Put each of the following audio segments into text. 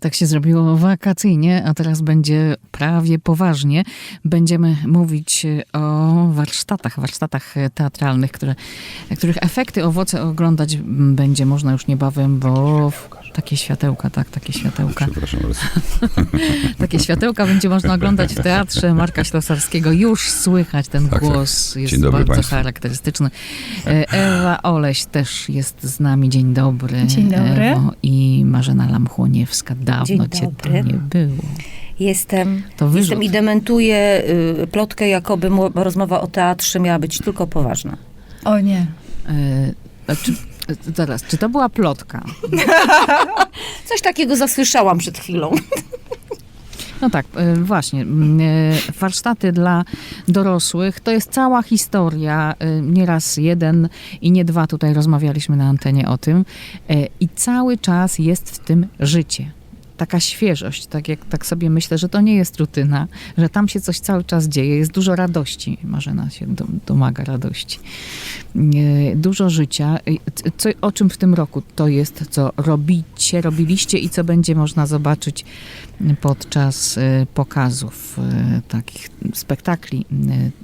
Tak się zrobiło wakacyjnie, a teraz będzie prawie poważnie. Będziemy mówić o warsztatach, warsztatach teatralnych, które, których efekty, owoce oglądać będzie można już niebawem, bo takie światełka, tak, takie światełka. Przepraszam bardzo. Takie światełka będzie można oglądać w teatrze Marka Ślosarskiego. Już słychać ten Tak, tak. głos, jest Dzień dobry bardzo państwu. charakterystyczny. E, Ewa Oleś też jest z nami. Dzień dobry. Dzień dobry. Ewo. I Marzena Lamchłoniewska. Dawno Dzień cię tu dobry. nie było. Jestem, jestem i dementuję y, plotkę, jakoby mo- rozmowa o teatrze miała być tylko poważna. O nie. E, a czy, e, zaraz, czy to była plotka? Coś takiego zasłyszałam przed chwilą. No tak, e, właśnie. e, Warsztaty dla dorosłych to jest cała historia. e, Nie raz jeden i nie dwa tutaj rozmawialiśmy na antenie o tym. I cały czas jest w tym życie. Taka świeżość, tak jak tak sobie myślę, że to nie jest rutyna, że tam się coś cały czas dzieje, jest dużo radości. Marzena się do, domaga radości. Dużo życia. Co, o czym w tym roku to jest, co robicie, robiliście i co będzie można zobaczyć podczas e, pokazów e, takich spektakli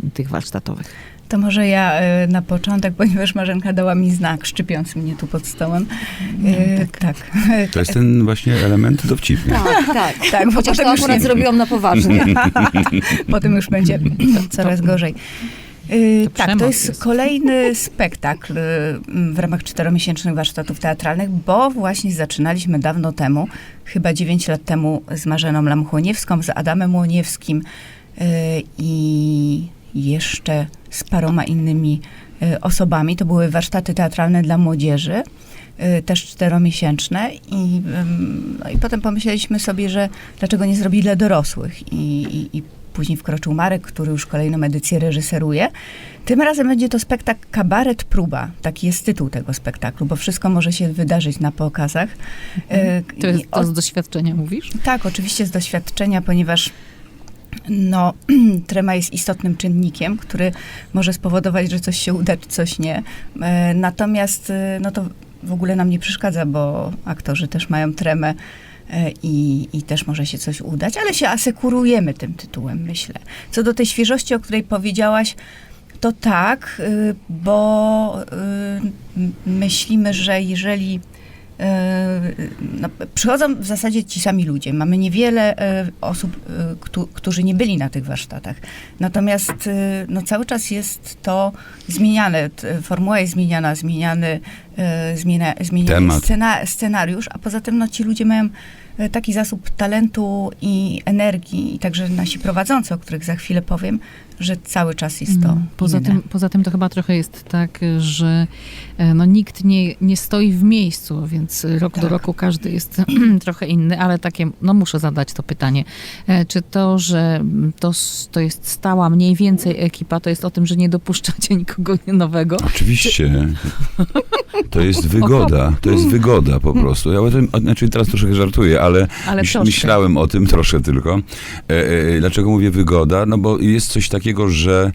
e, tych warsztatowych. To może ja e, na początek, ponieważ Marzenka dała mi znak, szczypiąc mnie tu pod stołem. E, tak. To jest ten właśnie element dowcipny. Tak, tak. Tak, bo Chociaż to już akurat nie- zrobiłam na poważnie. Potem już będzie coraz gorzej. Y, To tak, to jest, jest. kolejny spektakl w ramach czteromiesięcznych warsztatów teatralnych, bo właśnie zaczynaliśmy dawno temu, chyba 9 lat temu z Marzeną Lamchłoniewską, z Adamem Łoniewskim i jeszcze z paroma innymi y, osobami. To były warsztaty teatralne dla młodzieży, y, też czteromiesięczne i, no i potem pomyśleliśmy sobie, że dlaczego nie zrobić dla dorosłych i, i, i Później wkroczył Marek, który już kolejną edycję reżyseruje. Tym razem będzie to spektakl Kabaret Próba. Taki jest tytuł tego spektaklu, bo wszystko może się wydarzyć na pokazach. E, To, jest, to z doświadczenia mówisz? tak, oczywiście z doświadczenia, ponieważ no, trema jest istotnym czynnikiem, który może spowodować, że coś się uda, czy coś nie. E, natomiast e, no to w ogóle nam nie przeszkadza, bo aktorzy też mają tremę e, i, i też może się coś udać, ale się asekurujemy tym tytułem, myślę. Co do tej świeżości, o której powiedziałaś, to tak, y, bo y, myślimy, że jeżeli no, przychodzą w zasadzie ci sami ludzie. Mamy niewiele y, osób, któ- którzy nie byli na tych warsztatach. Natomiast no, cały czas jest to zmieniane. Formuła jest zmieniana, zmieniany, zmienia, zmieniany Temat. scena, scenariusz, a poza tym no, ci ludzie mają y, taki zasób talentu i energii, i także nasi prowadzący, o których za chwilę powiem, że cały czas jest to Mm, Poza inne. tym, poza tym to chyba trochę jest tak, że e, no, nikt nie, nie stoi w miejscu, więc rok do Tak. roku każdy jest trochę inny, ale takie, no muszę zadać to pytanie. E, Czy to, że to, to jest stała mniej więcej ekipa, to jest o tym, że nie dopuszczacie nikogo nowego? Oczywiście. To jest wygoda. To jest wygoda po prostu. Ja o tym, znaczy teraz troszkę żartuję, ale, Ale troszkę. myślałem o tym troszkę tylko. E, e, dlaczego mówię wygoda? No bo jest coś takiego, że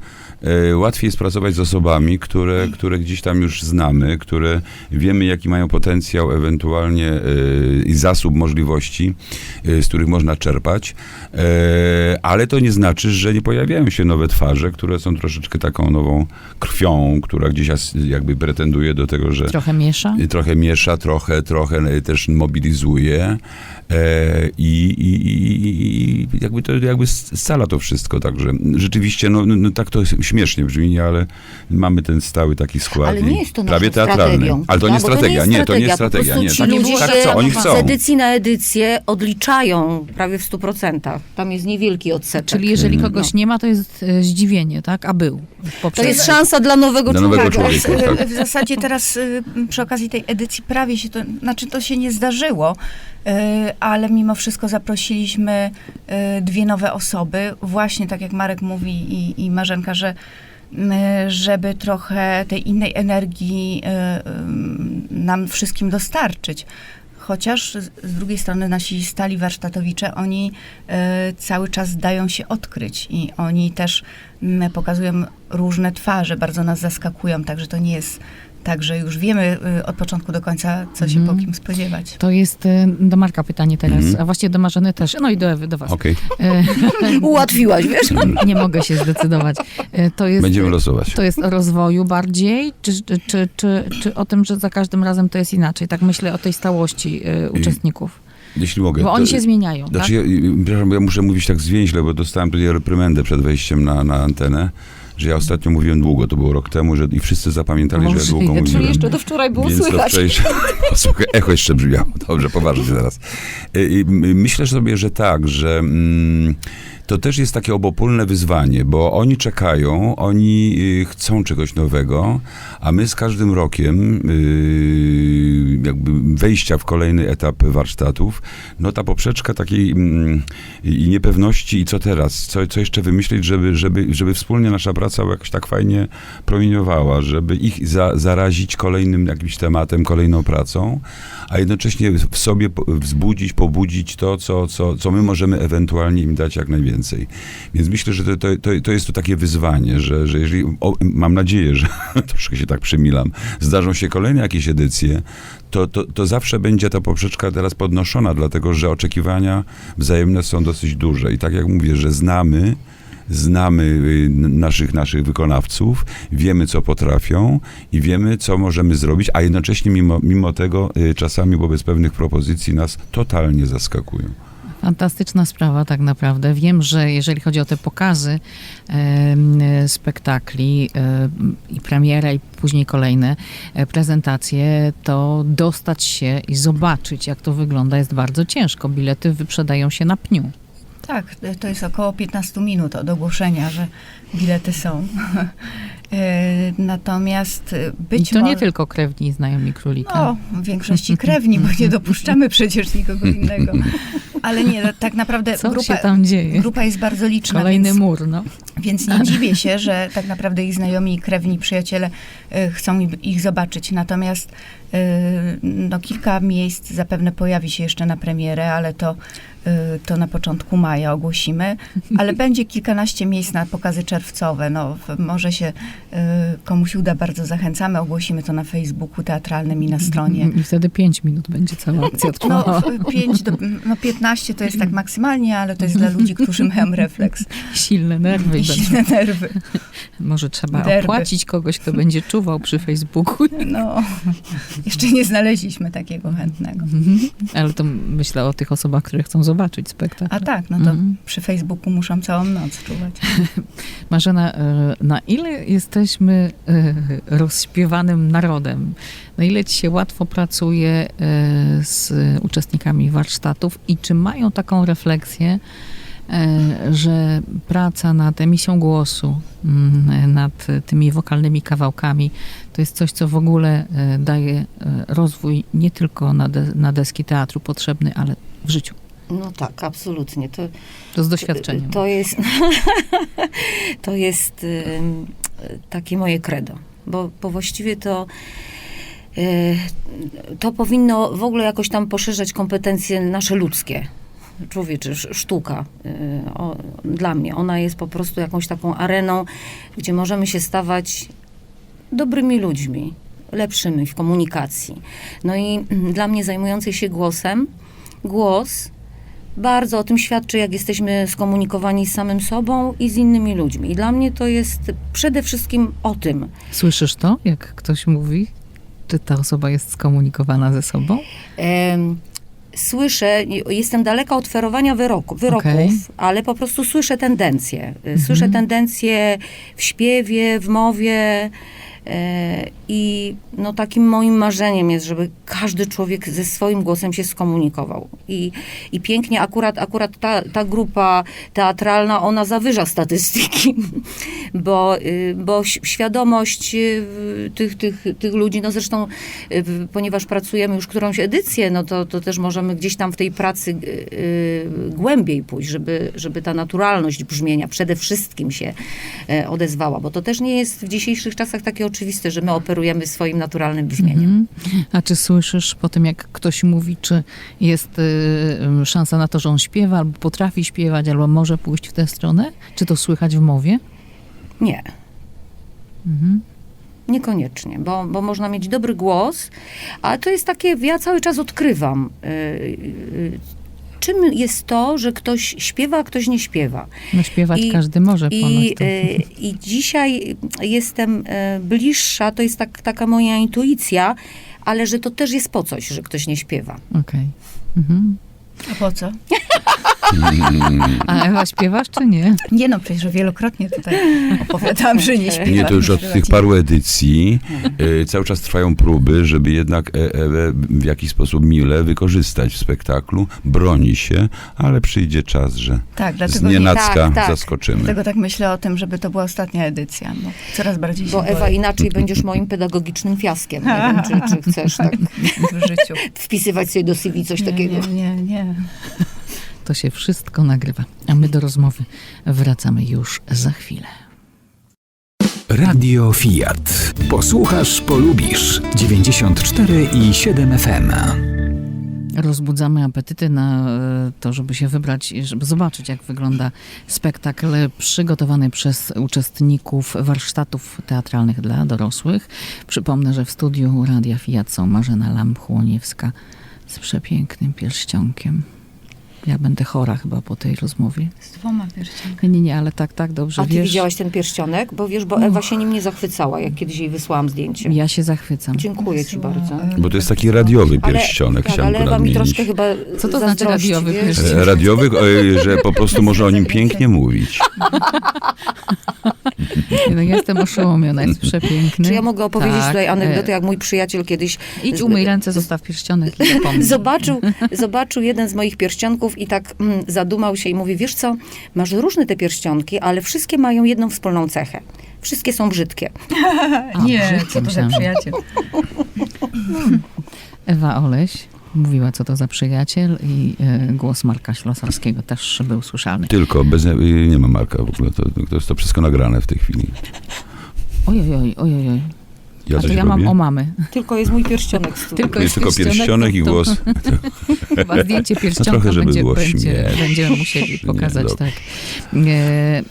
łatwiej jest pracować z osobami, które, które gdzieś tam już znamy, które wiemy, jaki mają potencjał ewentualnie e, i zasób możliwości, e, z których można czerpać. E, ale to nie znaczy, że nie pojawiają się nowe twarze, które są troszeczkę taką nową krwią, która gdzieś jakby pretenduje do tego, że Trochę miesza? trochę miesza, trochę, trochę też mobilizuje e, i, i, i, i jakby to jakby scala to wszystko, także rzeczywiście, no, no, no tak to śmiesznie brzmi, ale mamy ten stały taki skład Ale nie jest to prawie teatralny. strategią. Ale to nie No, bo to nie strategia, jest nie, to nie jest strategia. nie, tak, ci ludzie tak się chcą, oni Z edycji na edycję odliczają prawie w 100%. Tam jest niewielki odsetek. Czyli jeżeli Mhm. kogoś nie ma, to jest e, zdziwienie, tak? A był. w to jest szansa dla nowego Dla nowego człowieka. człowieka. w- tak. W zasadzie teraz y, przy okazji tej edycji prawie się to, znaczy to się nie zdarzyło, y, ale mimo wszystko zaprosiliśmy dwie nowe osoby, właśnie tak jak Marek mówi i, i Marzenka, że żeby trochę tej innej energii y, y, nam wszystkim dostarczyć. Chociaż z drugiej strony nasi stali warsztatowicze, oni cały czas dają się odkryć i oni też mm, pokazują różne twarze, bardzo nas zaskakują, także to nie jest Także już wiemy y, od początku do końca, co się Mhm. po kim spodziewać. To jest e, do Marka pytanie teraz, Mhm. a właściwie do Marzeny też, no i do Ewy, do was. Okej, Ułatwiłaś, wiesz? nie mogę się zdecydować. E, To jest, będziemy losować. to jest o rozwoju bardziej, czy, czy, czy, czy, czy o tym, że za każdym razem to jest inaczej? Tak myślę o tej stałości uczestników. Jeśli mogę. Bo to- oni się zmieniają, tak? Znaczy, ja, y, przepraszam, ja muszę mówić tak zwięźle, bo dostałem tutaj reprymendę przed wejściem na, na antenę, że ja ostatnio mówiłem długo, to było rok temu, że i wszyscy zapamiętali, że ja długo mówiłem. Jeszcze do wczoraj było Więc słychać. wczorajsze, słuchaj, echo jeszcze brzmiało. Dobrze, poważnie teraz. Y, y, Myślę sobie, że tak, że mm, to też jest takie obopólne wyzwanie, bo oni czekają, oni y, chcą czegoś nowego, a my z każdym rokiem y, jakby wejścia w kolejny etap warsztatów, no ta poprzeczka takiej mm, niepewności i co teraz, co, co jeszcze wymyślić, żeby, żeby, żeby wspólnie nasza praca jakoś tak fajnie promieniowała, żeby ich za, zarazić kolejnym jakimś tematem, kolejną pracą, a jednocześnie w sobie wzbudzić, pobudzić to, co, co, co my możemy ewentualnie im dać jak najwięcej. Więc myślę, że to, to, to, jest to takie wyzwanie, że, że jeżeli, o, mam nadzieję, że troszkę się tak przymilam, zdarzą się kolejne jakieś edycje, to, to, to zawsze będzie ta poprzeczka teraz podnoszona, dlatego że oczekiwania wzajemne są dosyć duże. I tak jak mówię, że znamy, znamy y, naszych, naszych wykonawców, wiemy, co potrafią i wiemy, co możemy zrobić, a jednocześnie mimo, mimo tego y, czasami wobec pewnych propozycji nas totalnie zaskakują. Fantastyczna sprawa tak naprawdę. Wiem, że jeżeli chodzi o te pokazy e, spektakli e, i premiera i później kolejne e, prezentacje, to dostać się i zobaczyć, jak to wygląda jest bardzo ciężko. Bilety wyprzedają się na pniu. Tak, to jest około 15 minut od ogłoszenia, że bilety są. E, Natomiast e, I być to może... nie tylko krewni i znajomi królika. No, w większości krewni, bo nie dopuszczamy przecież nikogo innego. Ale nie, no, tak naprawdę Co grupa, się tam dzieje? grupa jest bardzo liczna, Kolejny więc, mur, no. więc nie dziwię się, że tak naprawdę ich znajomi, i krewni, przyjaciele e, chcą ich- zobaczyć. Natomiast no, kilka miejsc zapewne pojawi się jeszcze na premierę, ale to, to na początku maja ogłosimy. Ale będzie kilkanaście miejsc na pokazy czerwcowe. No, może się e, komuś uda, bardzo zachęcamy. Ogłosimy to na Facebooku teatralnym i na stronie. I wtedy 5 minut będzie cała akcja trwała. No, 5 do, no 15 to jest tak maksymalnie, ale to jest dla ludzi, którzy mają refleks Silne nerwy. i będą. silne nerwy. Może trzeba Derby. opłacić kogoś, kto będzie czuwał przy Facebooku. No, jeszcze nie znaleźliśmy takiego chętnego. Mhm. Ale to myślę o tych osobach, które chcą zobaczyć spektakl. A tak, no to Mhm. przy Facebooku muszą całą noc czuwać. Marzena, e, na ile jesteśmy e, rozśpiewanym narodem? Na ile ci się łatwo pracuje e, z uczestnikami warsztatów i czy mają taką refleksję, że praca nad emisją głosu, mm, nad tymi wokalnymi kawałkami, to jest coś, co w ogóle daje rozwój nie tylko na deski teatru potrzebny, ale w życiu. No tak, absolutnie. To, To z doświadczeniem. To jest, to jest takie moje credo, bo, bo właściwie to y, to powinno w ogóle jakoś tam poszerzać kompetencje nasze ludzkie. Człowieczy, sz- sztuka y, o, dla mnie, ona jest po prostu jakąś taką areną, gdzie możemy się stawać dobrymi ludźmi, lepszymi w komunikacji. No i dla mnie zajmującej się głosem, głos bardzo o tym świadczy, jak jesteśmy skomunikowani z samym sobą i z innymi ludźmi. I dla mnie to jest przede wszystkim o tym. Słyszysz to, jak ktoś mówi? Czy ta osoba jest skomunikowana ze sobą? Em, słyszę, jestem daleka od ferowania wyroku, wyroków, Okej. ale po prostu słyszę tendencje. Y, Słyszę Mhm. tendencje w śpiewie, w mowie. E, I no, takim moim marzeniem jest, żeby każdy człowiek ze swoim głosem się skomunikował. I, i pięknie akurat, akurat ta, ta grupa teatralna, ona zawyża statystyki, bo, y, bo świadomość y, tych, tych, tych ludzi, no zresztą y, ponieważ pracujemy już którąś edycję, no to, to też możemy gdzieś tam w tej pracy głębiej pójść, żeby, żeby ta naturalność brzmienia przede wszystkim się e, odezwała, bo to też nie jest w dzisiejszych czasach takie oczywiste, że my operujemy swoim naturalnym brzmieniem. Mhm. A czy słyszysz po tym, jak ktoś mówi, czy jest y, szansa na to, że on śpiewa, albo potrafi śpiewać, albo może pójść w tę stronę? Czy to słychać w mowie? Nie. Mhm. Niekoniecznie, bo, bo można mieć dobry głos, ale to jest takie, ja cały czas odkrywam, y, y, czym jest to, że ktoś śpiewa, a ktoś nie śpiewa. No śpiewać I- każdy może ponoć. I, to. y, I dzisiaj jestem y, bliższa, to jest tak, taka moja intuicja, ale że to też jest po coś, że ktoś nie śpiewa. Okej. Mhm. A po co? A Ewa, śpiewasz czy nie? Nie no, przecież wielokrotnie tutaj opowiadałam, że nie śpiewam. Nie, to już od tych paru edycji e, cały czas trwają próby, żeby jednak E- Ewę w jakiś sposób mile wykorzystać w spektaklu. Broni się, ale przyjdzie czas, że Tak, z dlatego, nienacka Tak, tak. zaskoczymy. dlatego tak myślę o tym, żeby to była ostatnia edycja. Bo coraz bardziej się Bo Ewa, boję inaczej będziesz moim pedagogicznym fiaskiem. Nie wiem, czy, czy chcesz tak w życiu. wpisywać sobie do CV coś Nie, takiego. nie, nie, nie. To się wszystko nagrywa. A my do rozmowy wracamy już za chwilę. Radio Fiat. Posłuchasz, polubisz. 94 i 7 FM. Rozbudzamy apetyty na e, to, żeby się wybrać, żeby zobaczyć, jak wygląda spektakl przygotowany przez uczestników warsztatów teatralnych dla dorosłych. Przypomnę, że w studiu Radia Fiat są Marzena Lamchłoniewska z przepięknym pierścionkiem. Ja będę chora chyba po tej rozmowie. Z dwoma pierściami. Nie, nie, nie, ale tak, tak, dobrze A ty wiesz. widziałaś ten pierścionek? Bo wiesz, bo Ewa się nim nie zachwycała, jak kiedyś jej wysłałam zdjęcie. Ja się zachwycam. Dziękuję ci bardzo. Bo to jest taki radiowy Ale- pierścionek, tak, chciałem ale go Ewa mi nadmienić. troszkę chyba Co to znaczy zazdrości, radiowy wiesz? pierścionek? E, Radiowy, e, że po prostu może o nim pięknie mówić. No, ja jestem oszołomiona, jest przepiękny. Czy ja mogę opowiedzieć Tak, tutaj anegdotę, e, jak mój przyjaciel kiedyś Idź umyj ręce, zostaw pierścionek i zobaczył, zobaczył jeden z moich pierścionków i tak mm, zadumał się i mówi, wiesz co, masz różne te pierścionki, ale wszystkie mają jedną wspólną cechę. Wszystkie są brzydkie. A, nie, brzydkie co to za przyjaciel. Ewa Oleś mówiła, co to za przyjaciel i e, głos Marka Ślosarskiego też był słyszalny. Tylko, bez, nie ma Marka w ogóle, to, to jest to wszystko nagrane w tej chwili. Ojoj, oj, ojoj, oj. Ja A to ja robię? mam o mamy. Tylko jest mój pierścionek. Tylko To jest tylko pierścionek i głos. Chyba zdjęcie pierścionka trochę, żeby będzie, było będzie, będziemy musieli Nie, pokazać, dobrze. tak. E,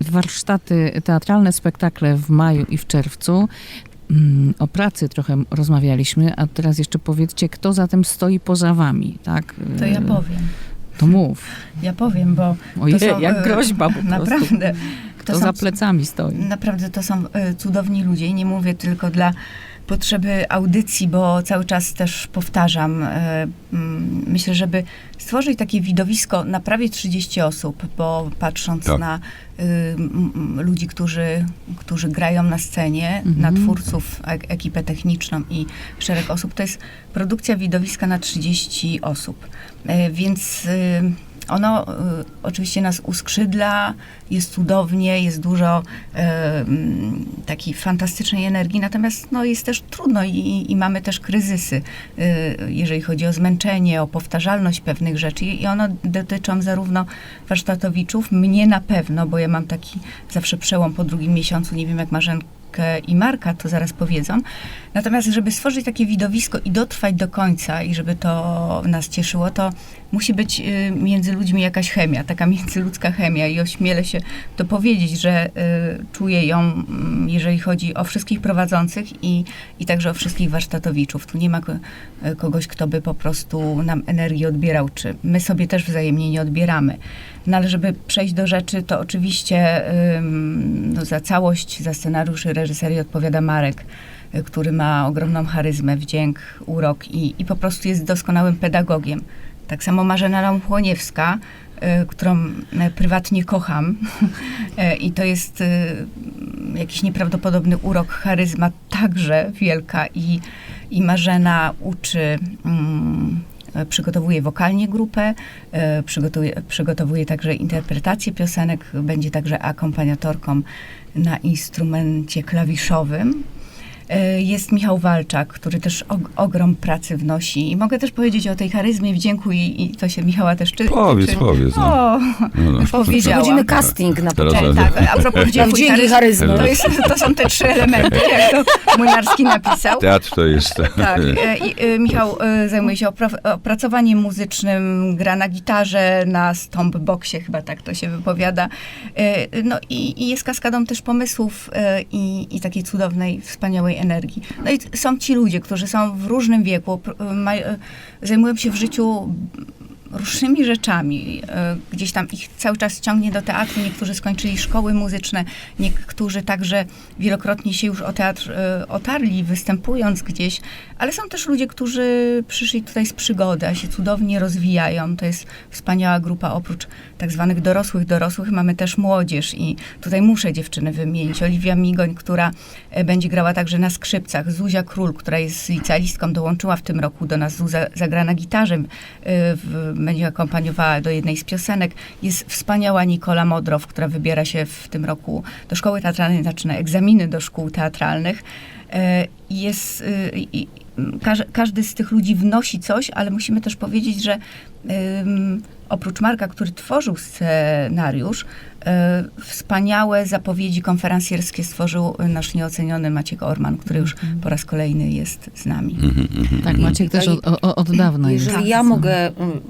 warsztaty teatralne, spektakle w maju i w czerwcu. Mm, O pracy trochę rozmawialiśmy, a teraz jeszcze powiedzcie, kto za tym stoi poza wami, tak? To ja E, powiem. To mów. Ja powiem, bo Ojej, są, jak e, groźba po naprawdę. Kto to za plecami stoi. Naprawdę to są e, cudowni ludzie i nie mówię tylko dla potrzeby audycji, bo cały czas też powtarzam. e, mm, Myślę, żeby stworzyć takie widowisko na prawie 30 osób, bo patrząc Tak. na y, ludzi, którzy, którzy grają na scenie, Mhm. na twórców, ek- ekipę techniczną i szereg osób, to jest produkcja widowiska na 30 osób. E, Więc y, ono y, oczywiście nas uskrzydla, jest cudownie, jest dużo e, mm, takiej fantastycznej energii, natomiast no, jest też trudno i, i mamy też kryzysy, y, jeżeli chodzi o zmęczenie, o powtarzalność pewnych rzeczy i one dotyczą zarówno warsztatowiczów, mnie na pewno, bo ja mam taki zawsze przełom po drugim miesiącu, nie wiem jak Marzenkę i Marka, to zaraz powiedzą. Natomiast, żeby stworzyć takie widowisko i dotrwać do końca i żeby to nas cieszyło, to musi być y, między ludźmi jakaś chemia, taka międzyludzka chemia i ośmielę się to powiedzieć, że y, czuję ją, mm, jeżeli chodzi o wszystkich prowadzących i, i także o wszystkich warsztatowiczów. Tu nie ma y, kogoś, kto by po prostu nam energię odbierał, czy my sobie też wzajemnie nie odbieramy. No ale żeby przejść do rzeczy, to oczywiście no, za całość, za scenariusz i reżyserię odpowiada Marek, który ma ogromną charyzmę, wdzięk, urok i, i po prostu jest doskonałym pedagogiem. Tak samo Marzena Lamchłoniewska, y, którą y, prywatnie kocham Y, i to jest y, jakiś nieprawdopodobny urok, charyzma także wielka i, i Marzena uczy, mm, e, przygotowuje wokalnie grupę, e, przygotuje, przygotowuje także interpretację piosenek, będzie także akompaniatorką na instrumencie klawiszowym. E, Jest Michał Walczak, który też og- ogrom pracy wnosi. I mogę też powiedzieć o tej charyzmie, wdzięku i, i to się Michała też czy, Powiedz, czy, powiedz, no. O, No, no. powiedziałam. Przechodzimy casting na początek. tak. a propos wdzięku i charyzmy, to, jest, to są te trzy elementy, jak to Młynarski napisał. Teatr to jest... Tak, e, i, e, Michał zajmuje się opra- opracowaniem muzycznym, gra na gitarze, na stompboxie, chyba tak to się wypowiada. No i, i jest kaskadą też pomysłów i, i takiej cudownej, wspaniałej energii. No i są ci ludzie, którzy są w różnym wieku, ma, e, zajmują się w życiu różnymi rzeczami. E, Gdzieś tam ich cały czas ciągnie do teatru. Niektórzy skończyli szkoły muzyczne, niektórzy także wielokrotnie się już o teatr e, otarli, występując gdzieś. Ale są też ludzie, którzy przyszli tutaj z przygody, a się cudownie rozwijają. To jest wspaniała grupa. Oprócz tak zwanych dorosłych dorosłych mamy też młodzież i tutaj muszę dziewczyny wymienić. Oliwia Migoń, która e, będzie grała także na skrzypcach. Zuzia Król, która jest licealistką, dołączyła w tym roku do nas. Zuza zagra na gitarze, w, będzie akompaniowała do jednej z piosenek. Jest wspaniała Nikola Modrow, która wybiera się w tym roku do szkoły teatralnej, zaczyna egzaminy do szkół teatralnych. E, Jest, y, każdy z tych ludzi wnosi coś, ale musimy też powiedzieć, że oprócz Marka, który tworzył scenariusz, e, wspaniałe zapowiedzi konferencjerskie stworzył nasz nieoceniony Maciek Orman, który już po raz kolejny jest z nami. Mhm, mhm. Tak, Maciek też od, od, od dawna jest. Jeżeli ja mogę, mm,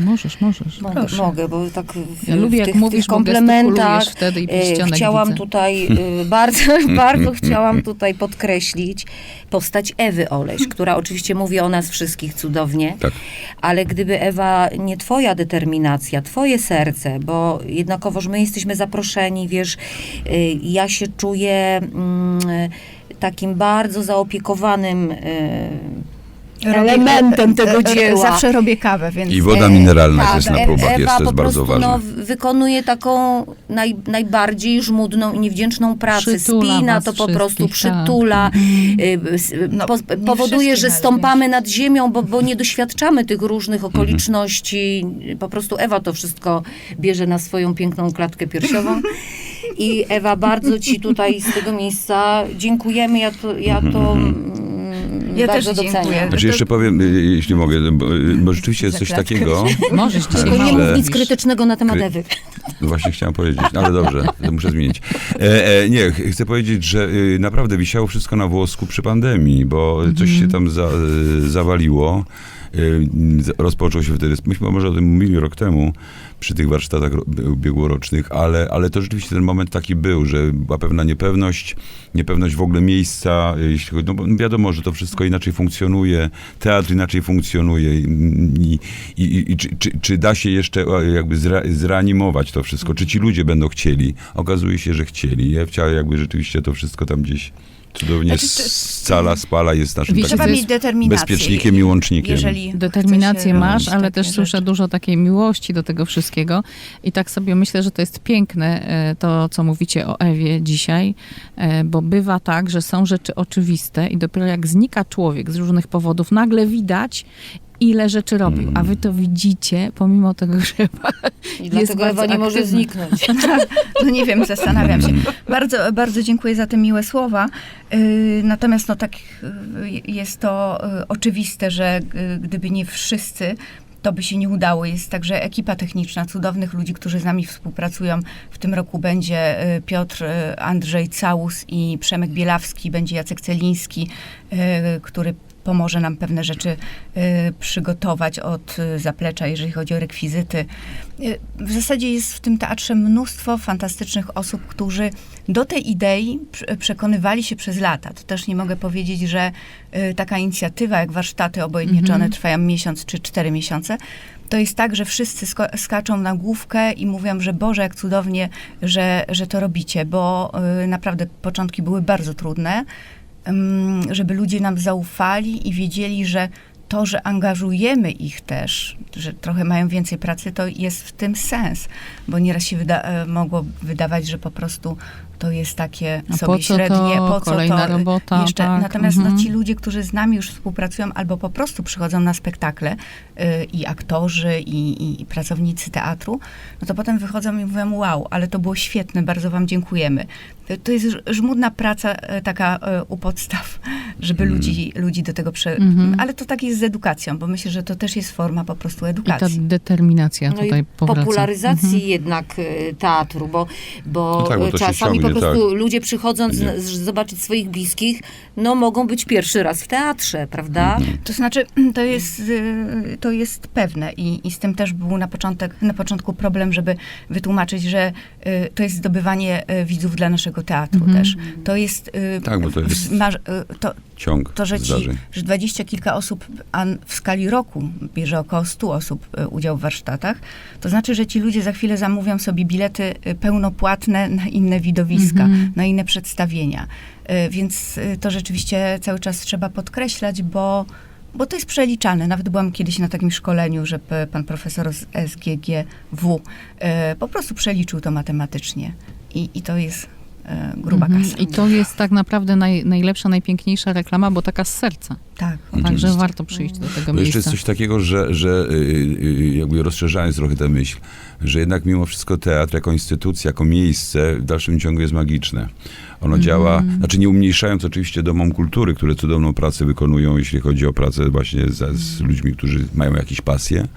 Możesz, możesz. mogę, Proszę. mogę, bo tak w, Ja lubię, w jak tych, mówisz, tych komplementach wtedy i e, chciałam widzę. tutaj e, bardzo, bardzo chciałam tutaj podkreślić postać Ewy Oleś, która oczywiście mówi o nas wszystkich cudownie, Tak. ale gdyby Ewa, nie twoja determinacja, twoje serce, bo jednakowoż my jesteśmy zaproszeni, wiesz, y, ja się czuję mm, takim bardzo zaopiekowanym y, elementem tego dzieła. Zawsze robię kawę, więc... I woda E, mineralna tak, jest na próbach, jest, Ewa to jest po bardzo prostu, ważne. No, wykonuje taką naj, najbardziej żmudną i niewdzięczną pracę. Przytula Spina to po prostu, tak. przytula. y, No, po, powoduje, że stąpamy nad ziemią, bo, bo nie doświadczamy tych różnych okoliczności. Po prostu Ewa to wszystko bierze na swoją piękną klatkę piersiową. I Ewa, bardzo ci tutaj z tego miejsca dziękujemy. Ja to, ja to mm, Ja bardzo też doceniam. dziękuję. Znaczy jeszcze powiem, y, jeśli mogę, bo, bo rzeczywiście jest coś takiego, Możesz dzisiaj Tylko nie mów nic krytycznego na temat Ewy. Właśnie chciałem powiedzieć, no ale dobrze, to muszę zmienić. E, e, nie, ch- chcę powiedzieć, że y, naprawdę wisiało wszystko na włosku przy pandemii, bo coś się tam za, zawaliło. Y, rozpoczął się wtedy, myśmy może o tym mówili rok temu, przy tych warsztatach ro- ubiegłorocznych, ale, ale to rzeczywiście ten moment taki był, że była pewna niepewność, niepewność w ogóle miejsca, y, jeśli no wiadomo, że to wszystko inaczej funkcjonuje, teatr inaczej funkcjonuje i, i, i, i czy, czy, czy da się jeszcze jakby zre, zreanimować to wszystko, czy ci ludzie będą chcieli. Okazuje się, że chcieli. Ja chciałem jakby rzeczywiście to wszystko tam gdzieś cudownie Znaczy, scala, spala, jest naszym takim Trzeba mieć jest determinację. bezpiecznikiem i łącznikiem. Jeżeli Determinację masz, ale takie też rzeczy. słyszę dużo takiej miłości do tego wszystkiego. I tak sobie myślę, że to jest piękne, e, to co mówicie o Ewie dzisiaj, e, bo bywa tak, że są rzeczy oczywiste i dopiero jak znika człowiek z różnych powodów, nagle widać, ile rzeczy robił. A wy to widzicie, pomimo tego, że I Jest dlatego Ewa nie może zniknąć. No nie wiem, zastanawiam się. Bardzo, bardzo dziękuję za te miłe słowa. Yy, Natomiast no tak yy, jest to yy, oczywiste, że gdyby nie wszyscy, to by się nie udało. Jest także ekipa techniczna cudownych ludzi, którzy z nami współpracują. W tym roku będzie Piotr Andrzej Całus i Przemek Bielawski, będzie Jacek Celiński, który pomoże nam pewne rzeczy y, przygotować od y, zaplecza, jeżeli chodzi o rekwizyty. Y, w zasadzie jest w tym teatrze mnóstwo fantastycznych osób, którzy do tej idei prze- przekonywali się przez lata. To też nie mogę powiedzieć, że taka inicjatywa jak warsztaty, obojętnie czy one trwają miesiąc czy cztery miesiące, to jest tak, że wszyscy skaczą na główkę i mówią, że Boże, jak cudownie, że, że to robicie, bo y, naprawdę początki były bardzo trudne, żeby ludzie nam zaufali i wiedzieli, że to, że angażujemy ich też, że trochę mają więcej pracy, to jest w tym sens, bo nieraz się wyda- e, mogło wydawać, że po prostu to jest takie A sobie po co średnie, to? po co Kolejna to. robota, Jeszcze, tak, natomiast mhm. no, ci ludzie, którzy z nami już współpracują albo po prostu przychodzą na spektakle y, i aktorzy, i, i, i pracownicy teatru, no to potem wychodzą i mówią, wow, ale to było świetne, bardzo wam dziękujemy. To, to jest żmudna praca e, taka e, u podstaw, żeby Mhm. ludzi, ludzi do tego prze... Mhm. Ale to tak jest z edukacją, bo myślę, że to też jest forma po prostu I ta edukacji. determinacja No tutaj i powraca. popularyzacji Mhm. jednak y, teatru, bo, bo No tak, bo czasami po prostu ludzie przychodząc z- zobaczyć swoich bliskich, no mogą być pierwszy raz w teatrze, prawda? Mhm. To znaczy, to jest, y, to jest pewne i, i z tym też był na, początek, na początku problem, żeby wytłumaczyć, że y, to jest zdobywanie y, widzów dla naszego teatru Mhm. też. To jest... y, Tak, bo to w- jest- y, to, Ciąg to, że ci, że dwadzieścia kilka osób a w skali roku bierze około 100 osób y, udział w warsztatach, to znaczy, że ci ludzie za chwilę zamówią sobie bilety pełnopłatne na inne widowiska, Mhm. na inne przedstawienia. Y, Więc y, to rzeczywiście cały czas trzeba podkreślać, bo, bo to jest przeliczalne. Nawet byłam kiedyś na takim szkoleniu, że pan profesor z SGGW y, po prostu przeliczył to matematycznie. I, i to jest gruba Mhm. kasa. I to jest tak naprawdę naj, najlepsza, najpiękniejsza reklama, bo taka z serca. Tak. Także warto przyjść do tego Bo jeszcze jest miejsca. coś takiego, że, że y, y, jakby rozszerzając trochę tę myśl, że jednak mimo wszystko teatr jako instytucja, jako miejsce w dalszym ciągu jest magiczne. Ono działa, znaczy nie umniejszając oczywiście domom kultury, które cudowną pracę wykonują, jeśli chodzi o pracę właśnie z, z ludźmi, którzy mają jakieś pasje,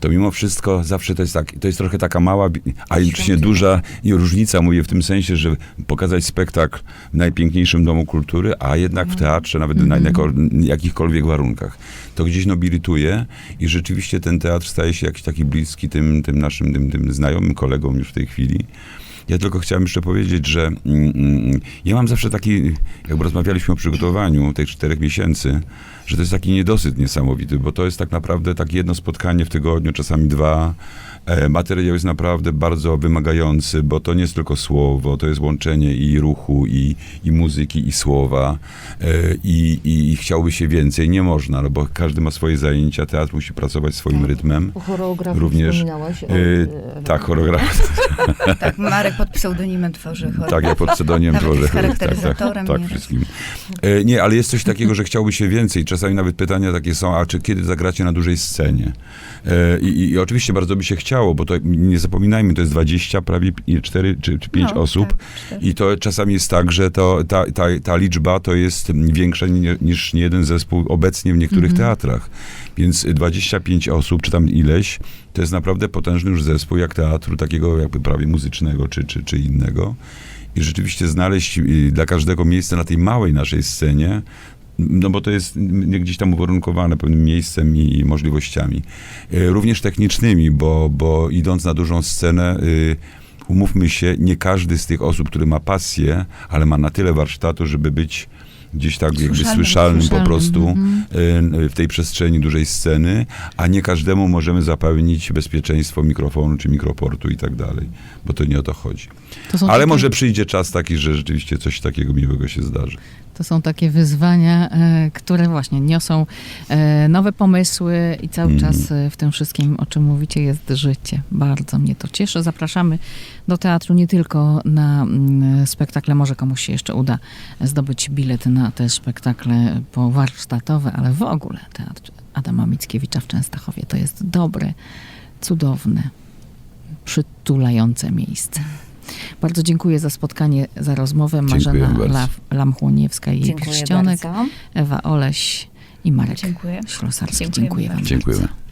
to mimo wszystko zawsze to jest tak, to jest trochę taka mała, a jednocześnie duża różnica, mówię w tym sensie, że pokazać spektakl w najpiękniejszym domu kultury, a jednak w teatrze, nawet na jako, jakichkolwiek warunkach. To gdzieś nobilituje i rzeczywiście ten teatr staje się jakiś taki bliski tym, tym naszym, tym, tym znajomym kolegom już w tej chwili. Ja tylko chciałem jeszcze powiedzieć, że mm, mm, ja mam zawsze taki, jakby rozmawialiśmy o przygotowaniu tych czterech miesięcy, że to jest taki niedosyt niesamowity, bo to jest tak naprawdę tak jedno spotkanie w tygodniu, czasami dwa. E, materiał jest naprawdę bardzo wymagający, bo to nie jest tylko słowo, to jest łączenie i ruchu, i, i muzyki, i słowa. E, i, I chciałby się więcej, nie można, no bo każdy ma swoje zajęcia, teatr musi pracować swoim rytmem. O choreografii Również. O, e, tak, choreografia. Tak, Marek pod pseudonimem tworzy chor. Tak, ja pod tworzę. jest Tak, tak, charakteryzatorem tak, tak nieraz. wszystkim. E, nie, ale jest coś takiego, że chciałby się więcej. Czasami nawet pytania takie są, a czy kiedy zagracie na dużej scenie? E, i, I oczywiście bardzo by się chciało, bo to nie zapominajmy, to jest 20, prawie 4 czy, czy 5 No, osób. tak. I to czasami jest tak, że to, ta, ta, ta liczba to jest większa ni- niż niejeden zespół obecnie w niektórych teatrach. Więc 25 osób, czy tam ileś, to jest naprawdę potężny już zespół, jak teatru takiego jakby prawie muzycznego, czy, czy, czy innego. I rzeczywiście znaleźć y, dla każdego miejsce na tej małej naszej scenie, no bo to jest mm, gdzieś tam uwarunkowane pewnym miejscem i możliwościami. Y, Również technicznymi, bo, bo idąc na dużą scenę, y, umówmy się, nie każdy z tych osób, który ma pasję, ale ma na tyle warsztatu, żeby być gdzieś tak jakby Słyszalnym. słyszalnym po Słyszalnym, prostu y, w tej przestrzeni dużej sceny, a nie każdemu możemy zapewnić bezpieczeństwo mikrofonu czy mikroportu i tak dalej, bo to nie o to chodzi. To Ale takie- może przyjdzie czas taki, że rzeczywiście coś takiego miłego się zdarzy. To są takie wyzwania, e, które właśnie niosą e, nowe pomysły i cały Mhm. czas e, w tym wszystkim, o czym mówicie, jest życie. Bardzo mnie to cieszy. Zapraszamy do teatru nie tylko na mm, spektakle, może komuś się jeszcze uda zdobyć bilet na te spektakle powarsztatowe, ale w ogóle teatr Adama Mickiewicza w Częstochowie to jest dobre, cudowne, przytulające miejsce. Bardzo dziękuję za spotkanie, za rozmowę. Dziękuję Marzena. La- Lamchłoniewska i jej Dziękuję pierścionek, bardzo. Ewa Oleś i Marek Dziękuję. Ślosarski. Dziękujemy Dziękuję wam. Dziękujemy. bardzo.